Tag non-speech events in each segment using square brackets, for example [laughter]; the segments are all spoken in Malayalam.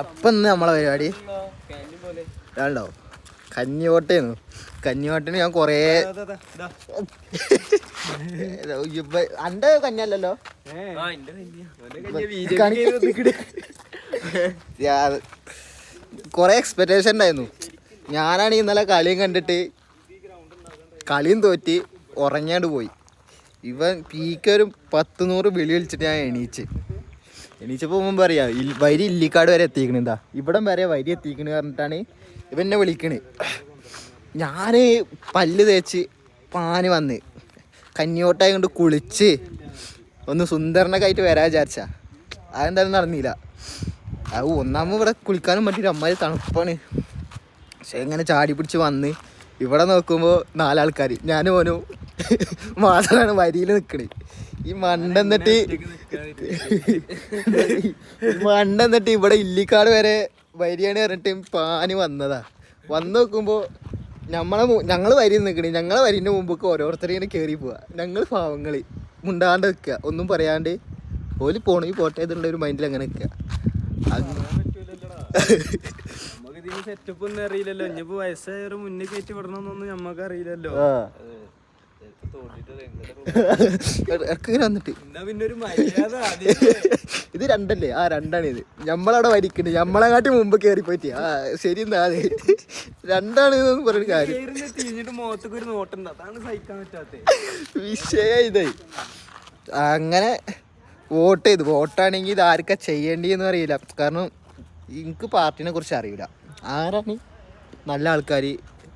അപ്പം ഇന്ന് നമ്മളെ പരിപാടി ഇതാണ്ടോ? കഞ്ഞിവോട്ടേന്നു കഞ്ഞിവോട്ടിന് ഞാൻ കൊറേ അന്റെ കഞ്ഞല്ലോ കൊറേ എക്സ്പെക്ടേഷൻ ഉണ്ടായിരുന്നു. ഞാനാണ് ഇന്നലെ കളിയും കണ്ടിട്ട് കളിയും തോറ്റി ഉറങ്ങാണ്ട് പോയി. ഇവൻ പീക്കൊരു പത്ത് നൂറ് വിളി വിളിച്ചിട്ട് ഞാൻ എണീച്ച്. എണീച്ചപ്പോൾ മുമ്പ് പറയാം വൈരി ഇല്ലിക്കാട് വരെ എത്തിക്കണ എന്താ? ഇവിടം വരെ വൈരി എത്തിക്കണ പറഞ്ഞിട്ടാണ് ഇവനെ വിളിക്കണ്. ഞാൻ പല്ല് തേച്ച് പാന് വന്ന് കഞ്ഞിയോട്ടായി കൊണ്ട് കുളിച്ച് ഒന്ന് സുന്ദരനൊക്കെ ആയിട്ട് വരാൻ വിചാരിച്ച. അതെന്തായാലും നടന്നില്ല അത് ഒന്നാമത് ഇവിടെ കുളിക്കാനും പറ്റില്ല. അമ്മാതിരി തണുപ്പാണ്. പക്ഷെ ഇങ്ങനെ ചാടി പിടിച്ച് വന്ന് ഇവിടെ നോക്കുമ്പോൾ നാലാൾക്കാർ ഞാനും ഓനും [laughs] മാത്രമാണ് വരിയിൽ നിൽക്കണേ ഈ മണ്ട എന്നിട്ട് മണ്ട എന്നിട്ട് ഇവിടെ ഇല്ലിക്കാട് വരെ വരിയാണ് പറഞ്ഞിട്ട് പാന് വന്നതാ. വന്നു നോക്കുമ്പോ നമ്മളെ ഞങ്ങൾ വരി നിൽക്കണേ ഞങ്ങളെ വരിന്റെ മുമ്പൊക്കെ ഓരോരുത്തരും ഇങ്ങനെ കേറി പോവാ. ഞങ്ങൾ പാവങ്ങൾ. മുണ്ടാണ്ട് നിൽക്കുക ഒന്നും പറയാണ്ട് ഓൽ പോണെങ്കിൽ പോട്ടെ എന്നുള്ള ഒരു മൈൻഡിൽ അങ്ങനെ നിൽക്കുക ഇതിന് സെറ്റപ്പ് ഒന്നും അറിയില്ലല്ലോ. ഇനിയിപ്പോ വയസ്സായ മുന്നേ കയറ്റി വിടണമെന്നൊന്നും ഞമ്മക്ക് അറിയില്ലല്ലോ. വന്നിട്ട്. ഇത് രണ്ടല്ലേ? ആ രണ്ടാണ് ഇത്. നമ്മളവിടെ വരിക്കണ്ട് നമ്മളെ കാട്ടി മുമ്പ് കയറി പോയിട്ട് ആ ശരി എന്താ അതെ. രണ്ടാണ് ഇതെന്ന് പറഞ്ഞൊരു കാര്യം. വിഷയ ഇതായി അങ്ങനെ വോട്ട് ചെയ്തു. വോട്ടാണെങ്കിൽ ഇത് ആർക്കാ ചെയ്യേണ്ടിയെന്ന് അറിയില്ല. കാരണം എനിക്ക് പാർട്ടിനെ കുറിച്ച് അറിയില്ല. ആരാണ് നല്ല ആൾക്കാർ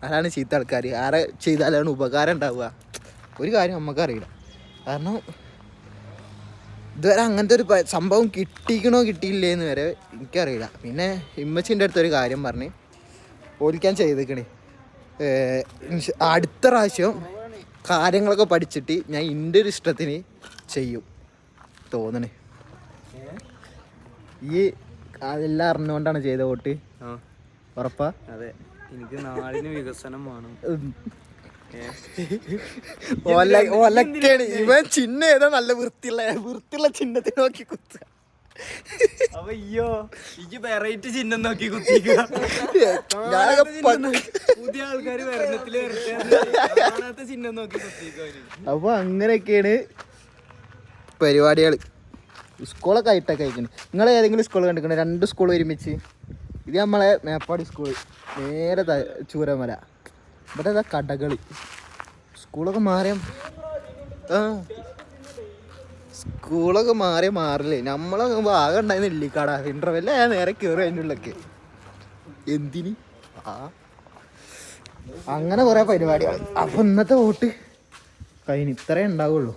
ആരാണ് ചീത്ത ആൾക്കാർ ആരെ ചെയ്താലാണ് ഉപകാരം ഉണ്ടാവുക? ഒരു കാര്യം നമുക്കറിയില്ല. കാരണം ഇതുവരെ അങ്ങനത്തെ ഒരു സംഭവം കിട്ടിക്കണോ കിട്ടിയില്ലേ എന്ന് വരെ എനിക്കറിയില്ല. പിന്നെ ഇമ്മച്ചിന്റെ അടുത്തൊരു കാര്യം പറഞ്ഞ് ഓടിക്കാൻ ചെയ്തേക്കണേ. അടുത്ത പ്രാവശ്യം കാര്യങ്ങളൊക്കെ പഠിച്ചിട്ട് ഞാൻ എന്റെ ഒരു ഇഷ്ടത്തിന് ചെയ്യും തോന്നണേ. ഈ അതെല്ലാം അറിഞ്ഞുകൊണ്ടാണ് ചെയ്ത വോട്ട്. ഉറപ്പാ? അതെ. എനിക്ക് നാടിന് വികസനം വേണം. ഒലക്കാണ് ഇവൻ ചിഹ്നം ഏതാ നല്ല വൃത്തിയുള്ള വൃത്തിയുള്ള ചിഹ്നത്തെ നോക്കി കുത്തുക. അപ്പൊ അയ്യോ എനിക്ക് വെറൈറ്റി ചിഹ്നം നോക്കി കുത്തിക്കുക പുതിയ ആൾക്കാര് വരണത്തിൽ വരട്ടെ ചിഹ്നം നോക്കി കുത്തിക്കുക അപ്പോൾ അങ്ങനെയൊക്കെയാണ് പരിപാടികൾ സ്കൂളൊക്കെ ആയിട്ടൊക്കെ അയക്കുന്നത് നിങ്ങൾ ഏതെങ്കിലും സ്കൂൾ കണ്ടിരിക്കണേ രണ്ട് സ്കൂൾ ഒരുമിച്ച്. ഇത് നമ്മളെ മേപ്പാടി സ്കൂൾ നേരെ ചൂരമല. ഇവിടെ ഇതാ കടകളി. സ്കൂളൊക്കെ മാറിയ സ്കൂളൊക്കെ മാറിയ മാറില്ലേ നമ്മളൊക്കെ ആകെ ഉണ്ടായിരുന്ന ഇല്ലിക്കാടാ ഇന്റർവെല്ല ഞാൻ നേരെ കയറി അതിന്റെ ഉള്ളിലൊക്കെ. എന്തിന്? ആ. അങ്ങനെ കുറേ പരിപാടികൾ അപ്പം ഇന്നത്തെ വോട്ട് കഴിഞ്ഞ് ഇത്രേ ഉണ്ടാവുള്ളൂ.